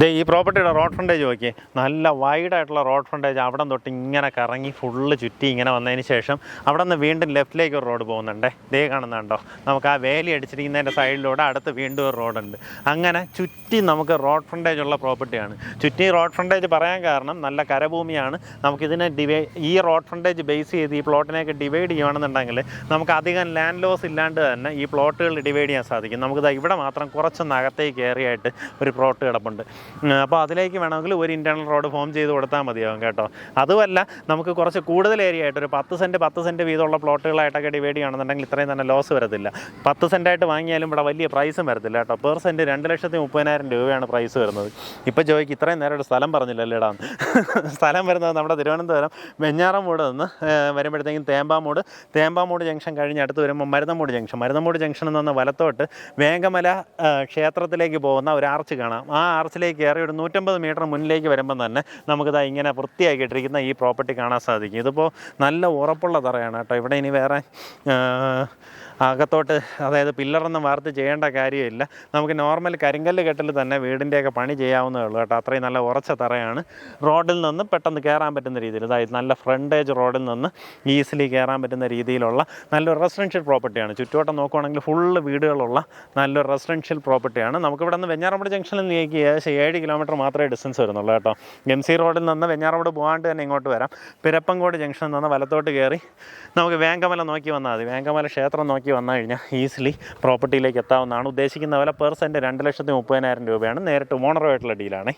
ദേ ഈ പ്രോപ്പർട്ടിയുടെ road frontage നോക്കി നല്ല വൈഡായിട്ടുള്ള റോഡ് ഫ്രണ്ടേജ് അവിടെ തൊട്ട് ഇങ്ങനെ കറങ്ങി ഫുള്ള് ചുറ്റി ഇങ്ങനെ വന്നതിന് ശേഷം അവിടെ നിന്ന് വീണ്ടും ലെഫ്റ്റിലേക്ക് ഒരു റോഡ് പോകുന്നുണ്ട്. ദേ കാണുന്നുണ്ടോ നമുക്ക് ആ വേലി അടിച്ചിരിക്കുന്നതിന്റെ സൈഡിലൂടെ അടുത്ത് വീണ്ടും ഒരു റോഡുണ്ട് അങ്ങനെ ചുറ്റി നമുക്ക് റോഡ് ഫ്രണ്ടേജ് ഉള്ള പ്രോപ്പർട്ടിയാണ് ചുറ്റി റോഡ് ഫ്രണ്ടേജ് പറയാൻ കാരണം നല്ല കരഭൂമിയാണ്. നമുക്കിതിനെ ഡിവൈ ഈ റോഡ് ഫ്രണ്ടേജ് ബേസ് ചെയ്ത് ഈ പ്ലോട്ടിനെയൊക്കെ ഡിവൈഡ് ചെയ്യുകയാണെന്നുണ്ടെങ്കിൽ നമുക്ക് അധികം ലാൻഡ് ലോസ് ഇല്ലാണ്ട് തന്നെ ഈ പ്ലോട്ടുകൾ ഡിവൈഡ് ചെയ്യാൻ സാധിക്കും. നമുക്കിത് ഇവിടെ മാത്രം കുറച്ചൊന്ന് അകത്തേക്ക് ഏറിയായിട്ട് ഒരു പ്ലോട്ട് കിടപ്പുണ്ട്. അപ്പോൾ അതിലേക്ക് വേണമെങ്കിൽ ഒരു ഇന്റേർണൽ റോഡ് ഫോം ചെയ്ത് കൊടുത്താൽ മതിയാവും കേട്ടോ. അതുമല്ല നമുക്ക് കുറച്ച് കൂടുതൽ ഏരിയ ആയിട്ട് ഒരു പത്ത് സെന്റ് പത്ത് സെന്റ് വീതമുള്ള പ്ലോട്ടുകളായിട്ടൊക്കെ ഡിവൈഡ് ചെയ്യണമെന്നുണ്ടെങ്കിൽ ഇത്രയും തന്നെ ലോസ് വരത്തില്ല. പത്ത് സെന്റായിട്ട് വാങ്ങിയാലും ഇവിടെ വലിയ പ്രൈസും വരത്തില്ല കേട്ടോ. പെർ സെന്റ് രണ്ട് ലക്ഷത്തി മുപ്പതിനായിരം രൂപയാണ് പ്രൈസ് വരുന്നത്. ഇപ്പോൾ ജോയിക്ക് ഇത്രയും നേരം ഒരു സ്ഥലം പറഞ്ഞില്ലല്ലോ ഇടാന്ന് സ്ഥലം വരുന്നത് നമ്മുടെ തിരുവനന്തപുരം വെഞ്ഞാറമൂട് നിന്ന് വരുമ്പോഴത്തേക്കും തേമ്പാമൂട് തേമ്പാമൂട് ജംഗ്ഷൻ കഴിഞ്ഞ് അടുത്ത് വരുമ്പോൾ മരുതമൂട് ജംഗ്ഷൻ മരുതമൂട് ജംഗ്ഷനിൽ നിന്ന് വലത്തോട്ട് വേങ്കമല ക്ഷേത്രത്തിലേക്ക് പോകുന്ന ഒരു ആർച്ച് കാണാം. ആ ആർച്ചിലേക്ക് കയറി ഒരു നൂറ്റമ്പത് മീറ്റർ മുന്നിലേക്ക് വരുമ്പം തന്നെ നമുക്കിതാ ഇങ്ങനെ വൃത്തിയാക്കിയിട്ടിരിക്കുന്ന ഈ പ്രോപ്പർട്ടി കാണാൻ സാധിക്കും. ഇതിപ്പോൾ നല്ല ഉറപ്പുള്ള തറയാണ് കേട്ടോ. ഇവിടെ ഇനി വേറെ അകത്തോട്ട് അതായത് പില്ലറൊന്നും വാർത്ത് ചെയ്യേണ്ട കാര്യമില്ല. നമുക്ക് നോർമൽ കരിങ്കല്ല് കെട്ടിൽ തന്നെ വീടിന്റെയൊക്കെ പണി ചെയ്യാവുന്നേ ഉള്ളൂ കേട്ടോ. അത്രയും നല്ല ഉറച്ച തറയാണ്. റോഡിൽ നിന്ന് പെട്ടെന്ന് കയറാൻ പറ്റുന്ന രീതിയിൽ അതായത് നല്ല ഫ്രണ്ടേജ് റോഡിൽ നിന്ന് ഈസിലി കയറാൻ പറ്റുന്ന രീതിയിലുള്ള നല്ലൊരു റെസിഡൻഷ്യൽ പ്രോപ്പർട്ടിയാണ്. ചുറ്റുവട്ടം നോക്കുവാണെങ്കിൽ ഫുള്ള് വീടുകളുള്ള നല്ലൊരു റെസിഡൻഷ്യൽ പ്രോപ്പർട്ടിയാണ്. നമുക്കിവിടെ നിന്ന് വെഞ്ഞാറമ്പുഴ ജംഗ്ഷനിൽ നിന്ന് ഏകദേശം ഏഴ് കിലോമീറ്റർ മാത്രമേ ഡിസ്റ്റൻസ് വരുന്നുള്ളൂ കേട്ടോ. എം സി റോഡിൽ നിന്ന് വെഞ്ഞാറമൂട് പോകാണ്ട് തന്നെ ഇങ്ങോട്ട് വരാം. പിരപ്പങ്കോട് ജംഗ്ഷനിൽ നിന്ന് വലത്തോട്ട് കയറി നമുക്ക് വേങ്കമല നോക്കി വന്നാൽ മതി. വേങ്കമല ക്ഷേത്രം നോക്കി വന്നു കഴിഞ്ഞാൽ ഈസിലി പ്രോപ്പർട്ടിയിലേക്ക് എത്താവുന്നതാണ്. ഉദ്ദേശിക്കുന്ന വില പെർ സെന്റ് രണ്ട് ലക്ഷത്തി മുപ്പതിനായിരം രൂപയാണ്. നേരിട്ട് ഓണറുമായിട്ടുള്ള ഡീലാണ്